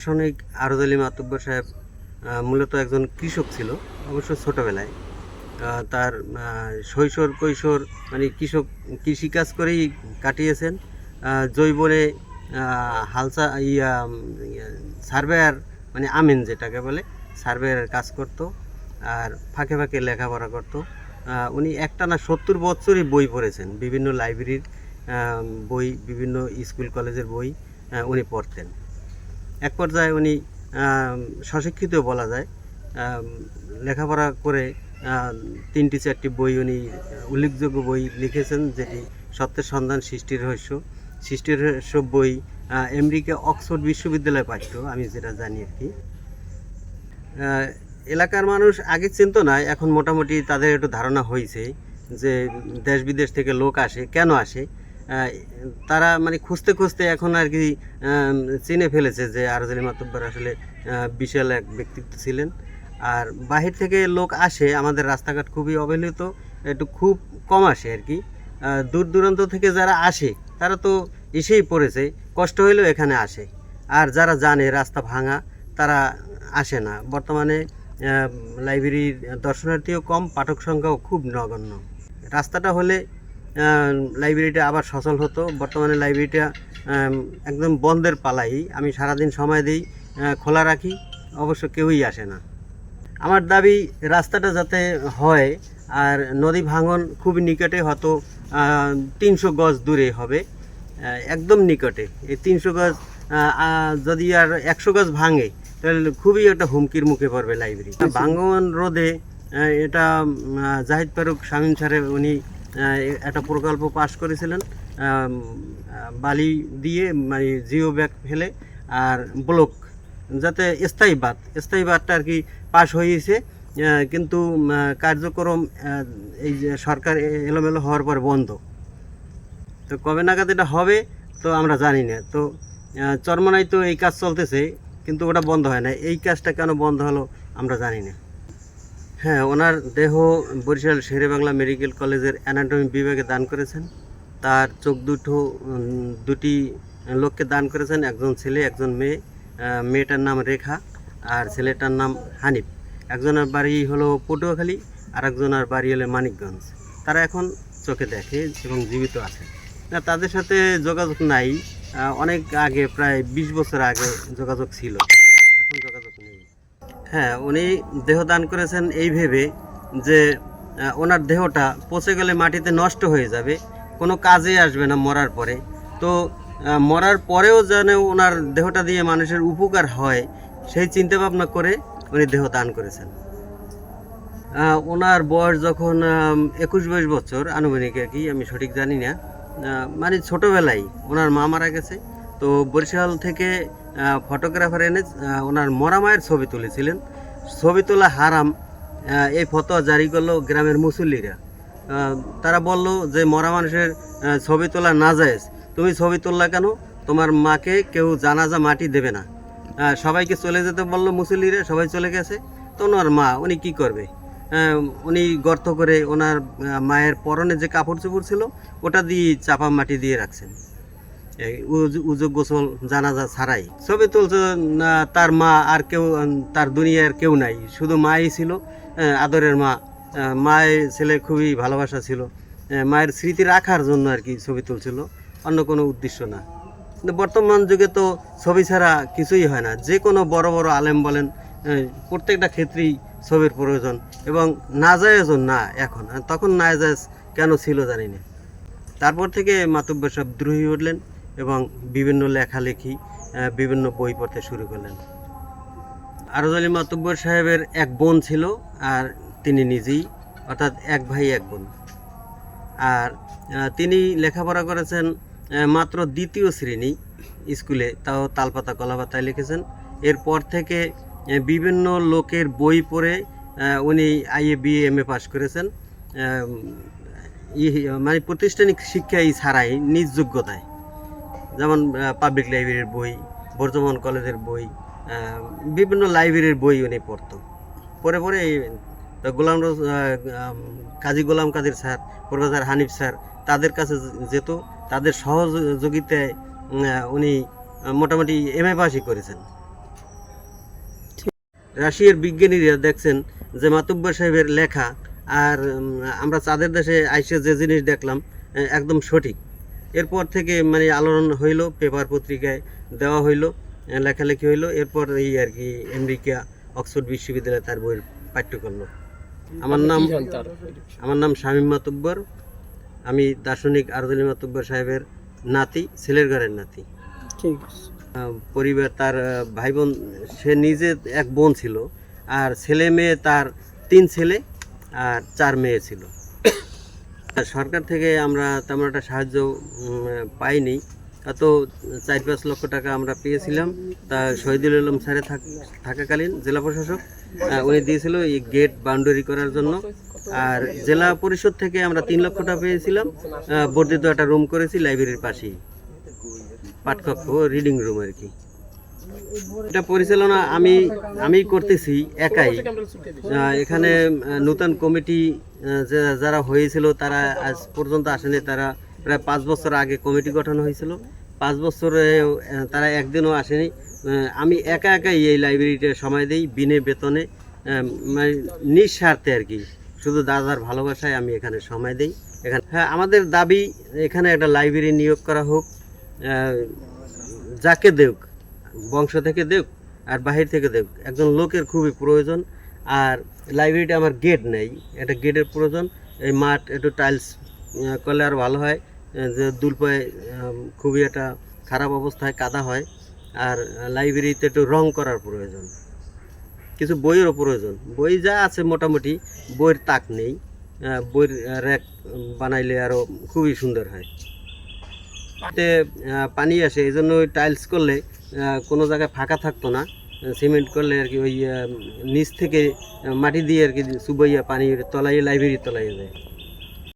দার্শনিক আরজ আলী মাতুব্বর সাহেব মূলত একজন কৃষক ছিল, অবশ্য ছোটবেলায়। তার শৈশব, কৈশোর মানে কৃষক, কৃষিকাজ করেই কাটিয়েছেন। জৈবনে হালসা, ইয়া সার্ভেয়ার মানে আমিন যেটাকে বলে সার্ভেয়ারের কাজ করত আর ফাঁকে ফাঁকে লেখাপড়া করত। উনি একটানা সত্তর বছরই বই পড়েছেন, বিভিন্ন লাইব্রেরির বই, বিভিন্ন স্কুল, কলেজের বই উনি পড়তেন। এক পর্যায়ে উনি স্বশিক্ষিত বলা যায়। লেখাপড়া করে তিনটি চারটি বই উনি উল্লেখযোগ্য বই লিখেছেন, যেটি সত্যের সন্ধান, সৃষ্টির রহস্য। সৃষ্টির রহস্য বই আমেরিকা অক্সফোর্ড বিশ্ববিদ্যালয়ে পাঠ্য আমি যেটা জানি আর কি। এলাকার মানুষ আগে চিনত না, এখন মোটামুটি তাদের একটু ধারণা হয়েছে যে দেশ বিদেশ থেকে লোক আসে, কেন আসে? তারা মানে খুঁজতে খুঁজতে এখন আর কি চিনে ফেলেছে যে আরজালি মাতব্বর আসলে বিশাল এক ব্যক্তিত্ব ছিলেন। আর বাহির থেকে লোক আসে, আমাদের রাস্তাঘাট খুবই অবহেলিত, একটু খুব কম আসে আর কি। দূর দূরান্ত থেকে যারা আসে, তারা তো এসেই পড়েছে, কষ্ট হইলেও এখানে আসে। আর যারা জানে রাস্তা ভাঙা, তারা আসে না। বর্তমানে লাইব্রেরির দর্শনার্থীও কম, পাঠক সংখ্যাও খুব নগণ্য। রাস্তাটা হলে লাইব্রেরিটা আবার সচল হতো। বর্তমানে লাইব্রেরিটা একদম বন্ধের পালাই। আমি সারাদিন সময় দিই খোলা রাখি অবশ্য কেউই আসে না। আমার দাবি রাস্তাটা যাতে হয় আর নদী ভাঙন খুব নিকটে হয়তো তিনশো গজ দূরে হবে একদম নিকটে। এই তিনশো গজ যদি আর একশো গজ ভাঙে তাহলে খুবই একটা হুমকির মুখে পড়বে লাইব্রেরি ভাঙ্গন রোধে এটা জাহিদ ফারুক শামীম স্যারের উনি একটা প্রকল্প পাশ করেছিলেন বালি দিয়ে মানে জিও ব্যাগ ফেলে আর ব্লক, যাতে স্থায়ী বাদ স্থায়ী বাদটা আর কি পাশ হয়েছে কিন্তু কার্যক্রম এই যে সরকার এলোমেলো হওয়ার পর বন্ধ। তো কবে নাগাদ এটা হবে, তো আমরা জানি না। তো চরমনায় তো এই কাজ চলতেছে, কিন্তু ওটা বন্ধ হয় না। এই কাজটা কেন বন্ধ হলো আমরা জানি না। হ্যাঁ ওনার দেহ বরিশাল শেরে বাংলা মেডিকেল কলেজের অ্যানাটমি বিভাগে দান করেছেন। তার চোখ দুটো দুটি লোককে দান করেছেন, একজন ছেলে, একজন মেয়ে। মেয়েটার নাম রেখা আর ছেলেটার নাম হানিফ। একজনের বাড়ি হলো পটুয়াখালী আর একজনের বাড়ি হলো মানিকগঞ্জ। তারা এখন চোখে দেখে এবং জীবিত আছে না, তাদের সাথে যোগাযোগ নাই। অনেক আগে, প্রায় বিশ বছর আগে যোগাযোগ ছিল। হ্যাঁ উনি দেহ দান করেছেন এই ভেবে যে ওনার দেহটা পচে গেলে মাটিতে নষ্ট হয়ে যাবে, কোনো কাজে আসবে না মরার পরে। তো মরার পরেও যেন ওনার দেহটা দিয়ে মানুষের উপকার হয়, সেই চিন্তা ভাবনা করে উনি দেহ দান করেছেন ওনার বয়স যখন একুশ বাইশ বছর, আনুমানিক আর কি, আমি সঠিক জানি না। মানে ছোটোবেলায় ওনার মা মারা গেছে, তো বরিশাল থেকে ফটোগ্রাফার এনে ওনার মরা মায়ের ছবি তুলেছিলেন। ছবি তোলা হারাম এই ফতোয়া জারি করল গ্রামের মুসল্লিরা। তারা বলল যে, মরা মানুষের ছবি তোলা না যায় তুমি ছবি তুললা কেন? তোমার মাকে কেউ জানাজা মাটি দেবে না। সবাইকে চলে যেতে বলল মুসল্লিরা, সবাই চলে গেছে। তো ওনার মা, উনি কি করবে? উনি গর্ত করে ওনার মায়ের পরনে যে কাপড় চোপড় ছিল, ওটা দিয়ে চাপা মাটি দিয়ে রাখছেন। উজ- গোসল জানাজা ছাড়াই। ছবি তুলছে তার মা আর কেউ তার দুনিয়ার কেউ নাই। শুধু মাই ছিল আদরের মা। মায়ের ছেলে খুবই ভালোবাসা ছিল। মায়ের স্মৃতি রাখার জন্য আর কি ছবি তুলছিল। অন্য কোনো উদ্দেশ্য না। বর্তমান যুগে তো ছবি ছাড়া কিছুই হয় না। যে কোনো বড় বড় আলেম বলেন প্রত্যেকটা ক্ষেত্রেই ছবির প্রয়োজন এবং না নাজায়জও না এখন। তখন নাজায়জ কেন ছিল জানি না। তারপর থেকে মাতব্য সব দ্রোহী উঠলেন এবং বিভিন্ন লেখালেখি বিভিন্ন বই পড়তে শুরু করলেন। আরজ আলী মাতব্বর সাহেবের এক বোন ছিল আর তিনি নিজেই, অর্থাৎ এক ভাই, এক বোন। আর তিনি লেখাপড়া করেছেন মাত্র দ্বিতীয় শ্রেণি স্কুলে, তাও তালপাতা কলাপাতায় লিখেছেন। এরপর থেকে বিভিন্ন লোকের বই পড়ে উনি আইএ বিএ এম এ পাশ করেছেন। মানে প্রাতিষ্ঠানিক শিক্ষা এই ছাড়াই নিজ যোগ্যতায়। যেমন পাবলিক লাইব্রেরির বই বর্ধমান কলেজের বই বিভিন্ন লাইব্রেরির বই উনি পড়তো। পরে পরে Golam Kazi Golam Kader sir, professor Hanif sir, তাদের কাছে যেত, তাদের সহযোগিতায় উনি মোটামুটি এম এ পাসই করেছেন। রাশিয়ার বিজ্ঞানীরা দেখছেন যে মাতুব্বর সাহেবের লেখা আর আমরা চাঁদের দেশে আইসে যে জিনিস দেখলাম একদম সঠিক। এরপর থেকে মানে আলোড়ন হইল পেপার পত্রিকায় দেওয়া হইল লেখালেখি হইল এরপর এই আর কি আমেরিকা অক্সফোর্ড বিশ্ববিদ্যালয়ে তার বইয়ের পাঠ্য করল আমার নাম আমার নাম শামীম মাতুব্বর আমি দার্শনিক আরদুল মাতুব্বর সাহেবের নাতি ছেলের ঘরের নাতি। ঠিক পরিবার তার ভাই বোন সে নিজে এক বোন ছিল আর ছেলে মেয়ে তার তিন ছেলে আর চার মেয়ে ছিল। সরকার থেকে আমরা তেমন একটা সাহায্য পাইনি। তো চার পাঁচ লক্ষ টাকা আমরা পেয়েছিলাম। তা শহীদুল আলম স্যারে থাক- থাকাকালীন জেলা প্রশাসক উনি দিয়েছিল এই গেট বাউন্ডারি করার জন্য। আর জেলা পরিষদ থেকে আমরা তিন লক্ষ টাকা পেয়েছিলাম। বর্ধিত একটা রুম করেছি লাইব্রেরির পাশেই। পাঠকক্ষ রিডিং রুম আর কি। এটা পরিচালনা আমি আমি করতেছি, একাই। এখানে নূতন কমিটি যারা হয়েছিল, তারা আজ পর্যন্ত আসেনি। তারা প্রায় পাঁচ বছর আগে কমিটি গঠন হয়েছিল। পাঁচ বছরে তারা একদিনও আসেনি। আমি একা একাই এই লাইব্রেরিতে সময় দিই, বিনে বেতনে। মানে নিঃস্বার্থে আর কি। শুধু দাদার ভালোবাসায় আমি এখানে সময় দিই। এখানে হ্যাঁ আমাদের দাবি, এখানে একটা লাইব্রেরি নিয়োগ করা হোক যাকে দেউক। বংশ থেকে দেউক আর বাহির থেকে দেউক একজন লোকের খুবই প্রয়োজন আর লাইব্রেরিটা আমার গেট নেই। একটা গেটের প্রয়োজন। এই মাঠ, একটু টাইলস করলে আর ভালো হয়। যে দুলপায়ে খুবই একটা খারাপ অবস্থায় কাদা হয়। আর লাইব্রেরিতে একটু রং করার প্রয়োজন। কিছু বইয়েরও প্রয়োজন। বই যা আছে মোটামুটি, বইয়ের তাক নেই। বইয়ের র্যাক বানাইলে আরও খুবই সুন্দর হয়। পানি আসে, এই জন্য টাইলস করলে কোনো জায়গায় ফাঁকা থাকতো না। সিমেন্ট করলে আর কি ওই নিচ থেকে মাটি দিয়ে আর কি চুবাইয়া পানি তলাইয়ে লাইব্রেরির তলাইয়ে যায়